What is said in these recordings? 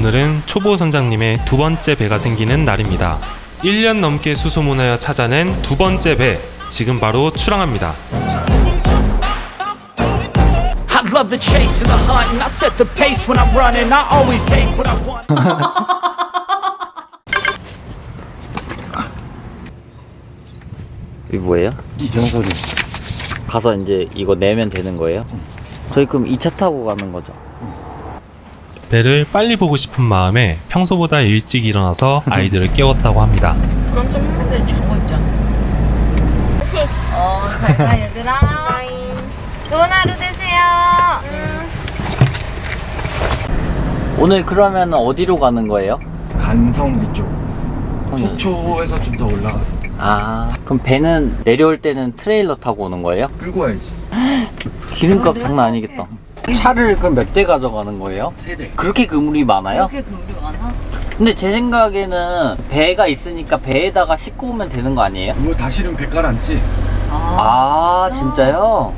오늘은 초보 선장님의 두 번째 배가 생기는 날입니다. 1년 넘게 수소문하여 찾아낸 두 번째 배, 지금 바로 출항합니다. I love the chase and the hunt, and I set the pace when I'm running. I always take what I want. 이게 뭐예요? 이정설이 가서 이제 이거 내면 되는 거예요? 저희 그럼 2차 타고 가는 거죠? 배를 빨리 보고 싶은 마음에 평소보다 일찍 일어나서 아이들을 깨웠다고 합니다. 그럼 좀 힘든데 자고 있잖아. 어, 잘 가, 얘들아. 좋은 하루 되세요. 오늘 그러면 어디로 가는 거예요? 간성 위쪽 속초에서 좀 더 올라가서 아 그럼 배는 내려올 때는 트레일러 타고 오는 거예요? 끌고 와야지 기름값 어, 장난 아니겠다 차를 그럼 몇 대 가져가는 거예요? 세대 그렇게 그물이 많아요? 이렇게 그물이 많아? 근데 제 생각에는 배가 있으니까 배에다가 싣고 오면 되는 거 아니에요? 그거 다 실으면 배 깔아앉지 아 진짜요?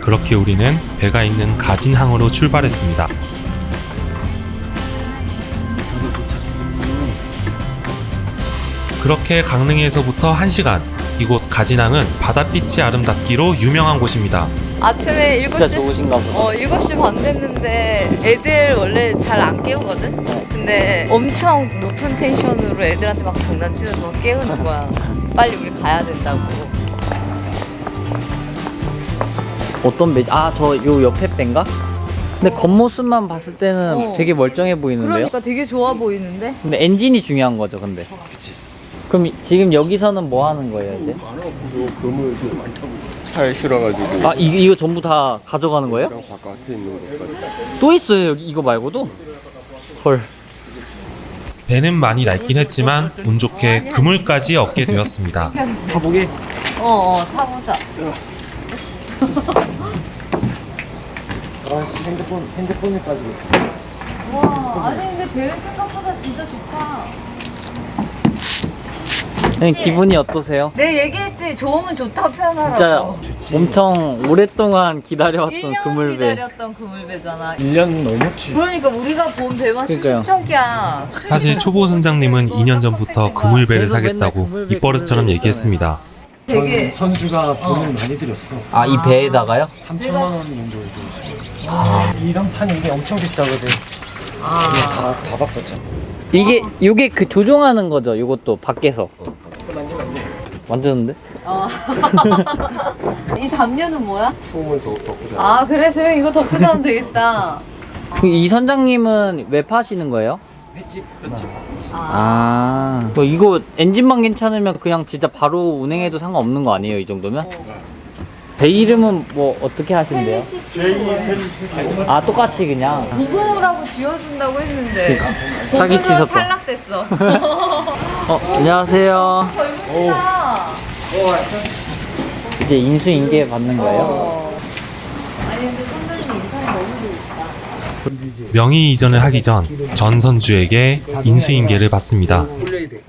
그렇게 우리는 배가 있는 가진항으로 출발했습니다. 그렇게 강릉에서부터 1시간, 이곳 가진항은 바닷빛이 아름답기로 유명한 곳입니다. 아침에 진짜 7시? 좋으신가 보다 어, 7시 반 됐는데 애들 원래 잘 안 깨우거든? 근데 엄청 높은 텐션으로 애들한테 막 장난치면서 막 깨우는 거야. 빨리 우리 가야 된다고. 어떤 배? 아저 요 옆에 배인가? 근데 겉모습만 봤을 때는 어. 되게 멀쩡해 보이는데요? 그러니까 되게 좋아 보이는데? 근데 엔진이 중요한 거죠 근데 그치 그럼 이- 지금 여기서는 뭐 하는 거예요 이제? 차에 실어가지고 아 이, 이거 전부 다 가져가는 거예요? 바깥에 있는 것까지 또 있어요 여기 이거 말고도? 헐 배는 많이 낡긴 했지만 운 좋게 그물까지 얻게 되었습니다. 타보게 어, 어, 타보자. 아씨 핸드폰 핸드폰에 빠지고 와, 아니 근데 배 생각보다 진짜 좋다. 네, 기분이 어떠세요? 내 얘기했지, 좋으면 좋다고 표현하라고. 진짜 엄청 오랫동안 기다려왔던 1년 그물배 기다렸던 그물배잖아. 1년 넘었지 그러니까 우리가 본 배만 그러니까요. 수십 척이야. 사실 초보 선장님은 2년 전부터 그물배를 사겠다고 입버릇처럼 얘기했습니다. 되게 전 선주가 돈을 많이 들였어 아 이 배에다가요? 3천만 원 정도 들었어 이런 판이 이게 엄청 비싸거든 아, 다, 다 바꿨잖아 이게 요게 그 조종하는 거죠 이것도 밖에서 만드는데? 어. 이 담요는 뭐야? 추우면 더 덥고 아 그래 조용 이거 덮고 자면 되겠다. 그이 선장님은 왜 파시는 거예요? 횟집 횟집 아, 뭐 이거 엔진만 괜찮으면 그냥 진짜 바로 운행해도 상관없는 거 아니에요, 이 정도면? 배 이름은 뭐 어떻게 하신대요? 아, 똑같이 그냥. 보고라고 지어준다고 했는데 사기 보고는 치셨다. 탈락됐어. 어, 안녕하세요. 젊으시다. 이제 인수인계 받는 거예요? 어. 아니 근데 선배님 인상이 너무 좋다. 명의 이전을 하기 전 전 선주에게 인수인계를 받습니다. 올려야 돼.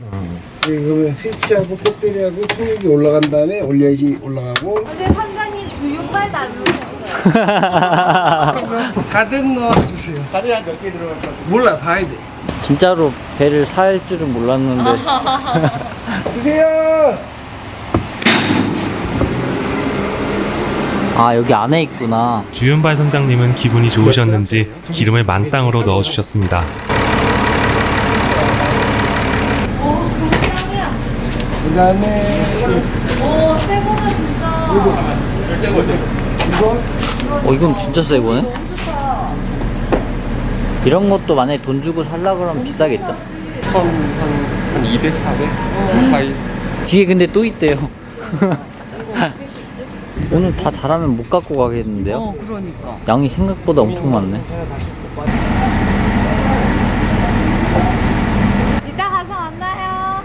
그러면 스위치하고 배터리하고 충격이 올라간 다음에 올려야지 올라가고 근데 선 장님 주윤발 닮으셨어요. 가득 넣어주세요. 다리 한 몇 개 들어갈까? 몰라 봐야 돼. 진짜로 배를 살 줄은 몰랐는데. 드세요. 아, 여기 안에 있구나. 주윤발 선장님은 기분이 좋으셨는지 기름을 만땅으로 넣어주셨습니다. 그다음에 오 새거는 진짜. 어, 이건 진짜 새 거네? 이런 것도 만약에 돈 주고 살라 그러면 비싸겠죠? 한 200, 400그 사이 뒤에 근데 또 있대요. 이거? 오늘 다 잘하면 못 갖고 가겠는데요? 어 그러니까. 양이 생각보다 엄청 많네. 이따 가서 만나요.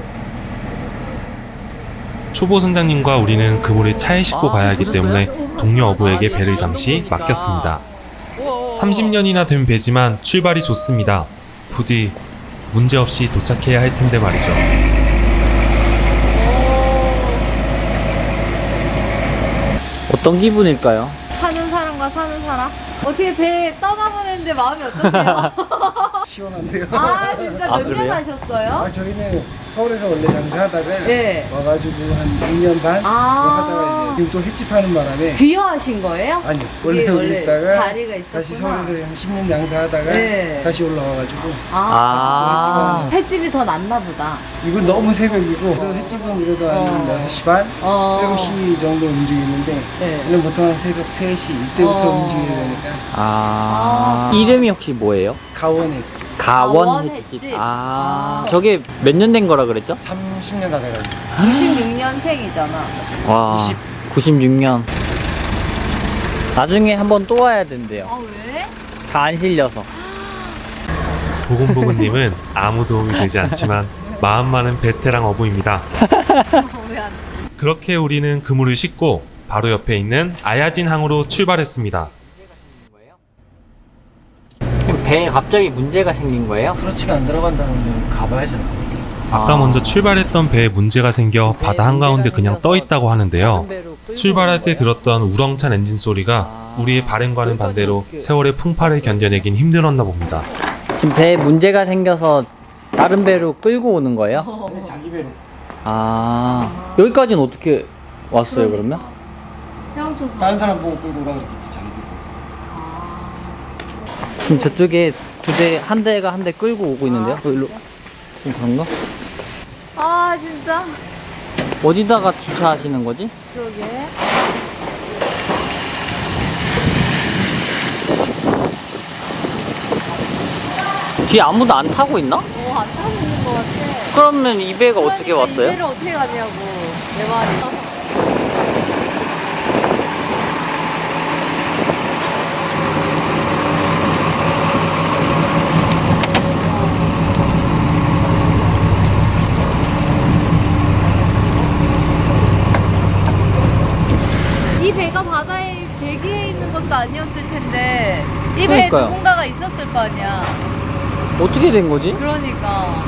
초보 선장님과 우리는 그물을 차에 싣고 가야 하기 때문에 동료 어부에게 배를 잠시 맡겼습니다. 30년이나 된 배지만 출발이 좋습니다. 부디 문제없이 도착해야 할 텐데 말이죠. 어떤 기분일까요? 사는 사람과 사는 사람? 어떻게 배 떠나보냈는데 마음이 어떠세요? 시원한데요. 아 진짜 아, 몇 년 그래요? 하셨어요? 아, 저희는 서울에서 원래 장사하다가 네. 와가지고 한 6년 반 아. 하다가 이제 지금 또 횟집하는 바람에 귀화하신 거예요? 아니 원래 이게 여기 원래 있다가 자리가 있었구나. 다시 서울에서 한 10년 장사하다가 네. 다시 올라와가지고 아, 횟집이 더 낫나 보다. 이건 너무 새벽이고 그래도 횟집은 그래도 한 어. 6시 반, 어. 7시 정도 움직이는데 네. 얘는 보통 한 새벽 3시 이때부터 어. 움직여야 되니까 아, 아. 이름이 혹시 뭐예요? 가원에 있지 가원 가원 횟집. 횟집. 아, 아. 저게 몇 년 된 거라 그랬죠? 30년 다 돼가지고 96년생이잖아. 와, 96년. 나중에 한번 또 와야 된대요. 아 왜? 다 안 실려서. 보금보금님은 아무 도움이 되지 않지만 마음 많은 베테랑 어부입니다. 왜안 그렇게 우리는 그물을 싣고 바로 옆에 있는 아야진 항으로 출발했습니다. 배에 갑자기 문제가 생긴 거예요? 크러치가 안 들어간다는데 가봐야지 아까 아. 먼저 출발했던 배에 문제가 생겨 바다 한가운데 그냥 떠 있다고 하는데요. 출발할 때 들었던 우렁찬 엔진 소리가 우리의 발행과는 반대로 세월의 풍파를 견뎌내긴 힘들었나 봅니다. 지금 배에 문제가 생겨서 다른 배로 끌고 오는 거예요? 자기 배로 아, 여기까지는 어떻게 왔어요, 그러면? 헤엄쳐서. 다른 사람 보고 끌고 오라 그랬겠지 자기 배로 지금 저쪽에 두 대, 한 대가 한 대 끌고 오고 있는데요? 그 일로, 좀 그런가? 아 진짜. 어디다가 주차하시는 거지? 그러게. 뒤에 아무도 안 타고 있나? 어안 타고 있는 것 같아. 그러면 이 배가 어떻게 그러니까 왔어요? 이배를 어떻게 가냐고 내 말이. 이 배가 바다에 대기해 있는 것도 아니었을 텐데 이 배에 그러니까요. 누군가가 있었을 거 아니야. 어떻게 된 거지? 그러니까.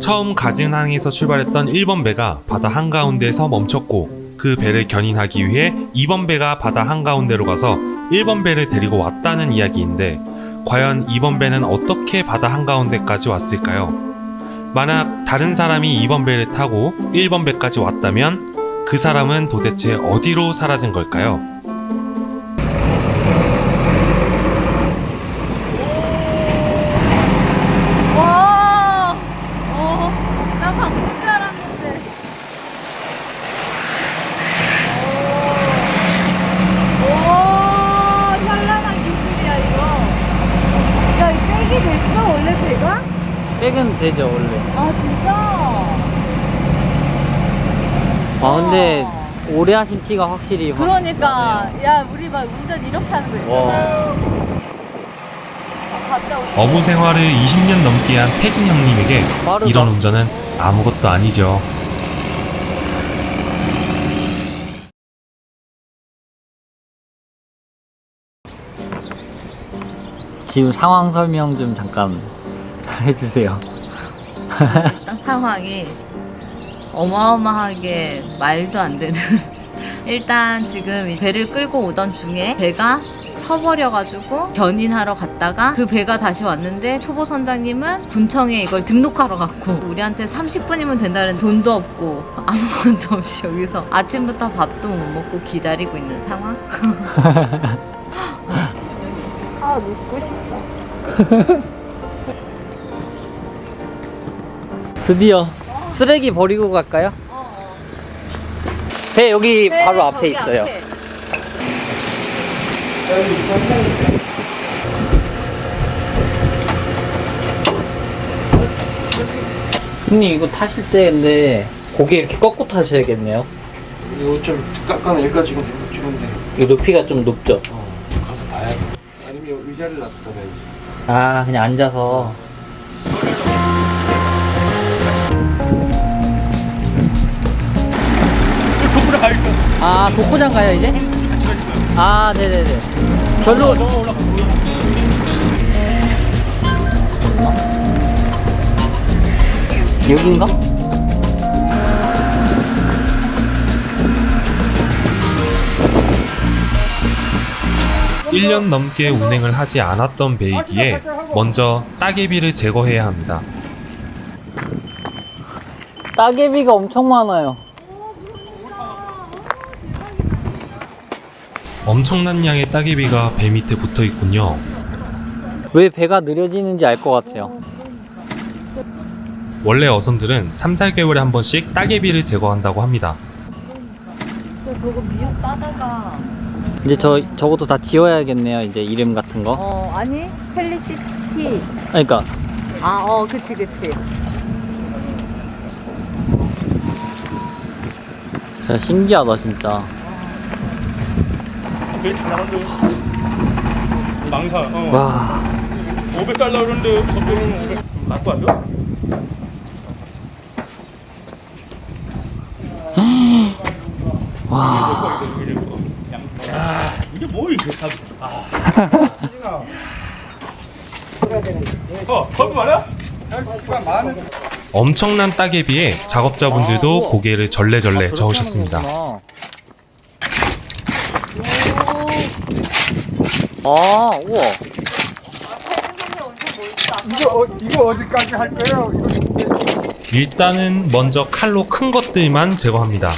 처음 가진항에서 출발했던 1번 배가 바다 한가운데에서 멈췄고 그 배를 견인하기 위해 2번 배가 바다 한가운데로 가서 1번 배를 데리고 왔다는 이야기인데 과연 2번 배는 어떻게 바다 한가운데까지 왔을까요? 만약 다른 사람이 2번 배를 타고 1번 배까지 왔다면 그 사람은 도대체 어디로 사라진 걸까요? 와, 어, 나 방금 줄 알았는데. 오, 오, 현란한 기술이야 이거. 야, 이 백이 됐어 원래 배가? 백은 되죠, 원래. 아 진짜. 아, 근데 오래 하신 티가 확실히. 확 그러니까, 야, 우리 막 운전 이렇게 하는 거 있잖아. 갔다 올 어부 생활을 20년 넘게 한 태진 형님에게 빠르다. 이런 운전은 아무것도 아니죠. 지금 상황 설명 좀 잠깐 해주세요. 상황이 어마어마하게 말도 안 되는. 일단 지금 이 배를 끌고 오던 중에 배가 서버려가지고 견인하러 갔다가 그 배가 다시 왔는데 초보 선장님은 군청에 이걸 등록하러 갔고 우리한테 30분이면 된다는 돈도 없고 아무것도 없이 여기서 아침부터 밥도 못 먹고 기다리고 있는 상황? 아 눕고 싶다 드디어 쓰레기 버리고 갈까요? 배 여기 바로 앞에 있어요. 형님 이거 타실 때 근데 고개 이렇게 꺾고 타셔야겠네요. 이거 좀 깎아내 여기까지 지금 주는데 이 높이가 좀 높죠? 어 가서 봐야 돼 아니면 의자를 놔뒀다 놔야지 아 그냥 앉아서 아 독고장 가요 이제? 아 네네네 절로 여긴가? 1년 넘게 운행을 하지 않았던 배이기에 먼저 따개비를 제거해야 합니다. 따개비가 엄청 많아요. 엄청난 양의 따개비가 배 밑에 붙어 있군요. 왜 배가 느려지는지 알 것 같아요. 원래 어선들은 3, 4개월에 한 번씩 따개비를 제거한다고 합니다. 저거 미역 따다가 이제 저 저것도 다 지워야겠네요. 이제 이름 같은 거. 어 아니 펠리시티 그러니까 아 어 그치 그치 진짜 신기하다 진짜. 망사 어. 와. 500달러 그런데 저쪽은 500 갖고 와줘? 와. 야 이게 뭐 이게 다 아. 어 거기 말이야? 엄청난 따개비에 작업자분들도 고개를 절레절레 저으셨습니다. 아, 우와. 이거, 어, 이거 어디까지 할 거예요? 이거 일단은 먼저 칼로 큰 것들만 제거합니다.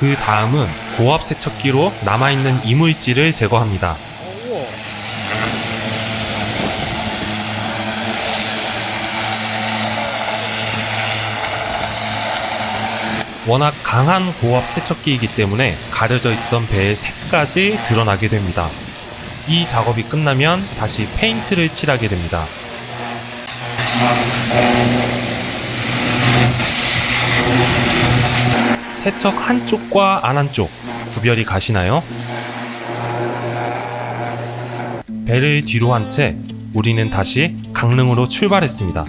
그 다음은 고압 세척기로 남아있는 이물질을 제거합니다. 워낙 강한 고압 세척기이기 때문에 가려져 있던 배의 색까지 드러나게 됩니다. 이 작업이 끝나면 다시 페인트를 칠하게 됩니다. 세척 한쪽과 안 한쪽 구별이 가시나요? 배를 뒤로 한 채 우리는 다시 강릉으로 출발했습니다.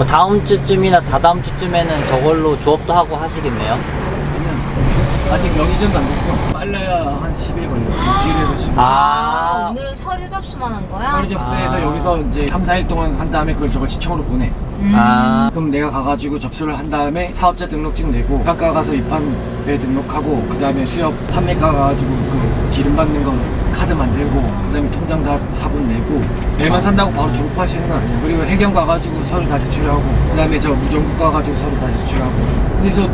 뭐 다음 주쯤이나 다다음 주쯤에는 저걸로 조업도 하고 하시겠네요. 아직 명의전도 안 됐어. 빨라야 한 10일 걸려. 6일에서 10일. 아, 오늘은 서류 접수만 한 거야? 서류 접수해서 아. 여기서 이제 3, 4일 동안 한 다음에 그걸 저걸 시청으로 보내. 음. 아, 그럼 내가 가가지고 접수를 한 다음에 사업자 등록증 내고 깎아 가서 입판배 등록하고 그 다음에 수협 판매가 가가지고 그 기름 받는 거 카드 만들고 그 다음에 통장 다 사본 내고 배만 산다고 바로 졸업하시는 거 아니에요 그리고 해경 가가지고 서류 다 제출하고 그 다음에 저 무전국 가가지고 서류 다 제출하고 근데 저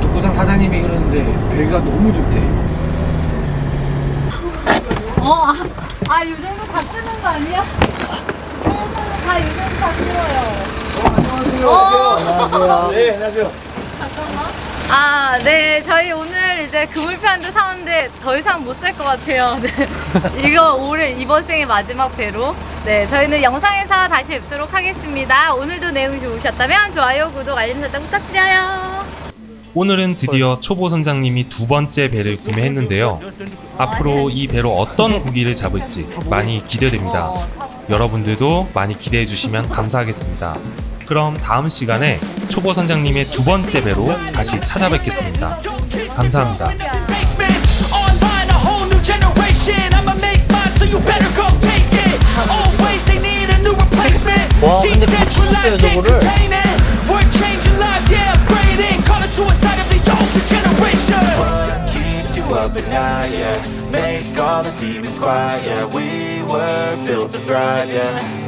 독고장 사장님이 그러는데 배가 너무 좋대 어, 아, 아, 이 정도 다 쓰는 거 아니야? 다이 정도 다 쓰어요. 안녕하세요. 네 안녕하세요 잠깐만. 아, 네. 저희 오늘 이제 그물편도 사는데 더 이상 못살것 같아요. 네. 이거 올해 이번 생의 마지막 배로. 네. 저희는 영상에서 다시 뵙도록 하겠습니다. 오늘도 내용이 좋으셨다면 좋아요, 구독, 알림 설정 부탁드려요. 오늘은 드디어 초보 선장님이 두 번째 배를 구매했는데요. 앞으로 이 배로 어떤 고기를 잡을지 많이 기대됩니다. 어, 여러분들도 많이 기대해 주시면 감사하겠습니다. 그럼 다음 시간에 초보 선장님의 두 번째 배로 다시 찾아뵙겠습니다. 감사합니다. 와, 근데 붙였어요, and 저거를. up at night, yeah Make all the demons quiet, yeah We were built to thrive, yeah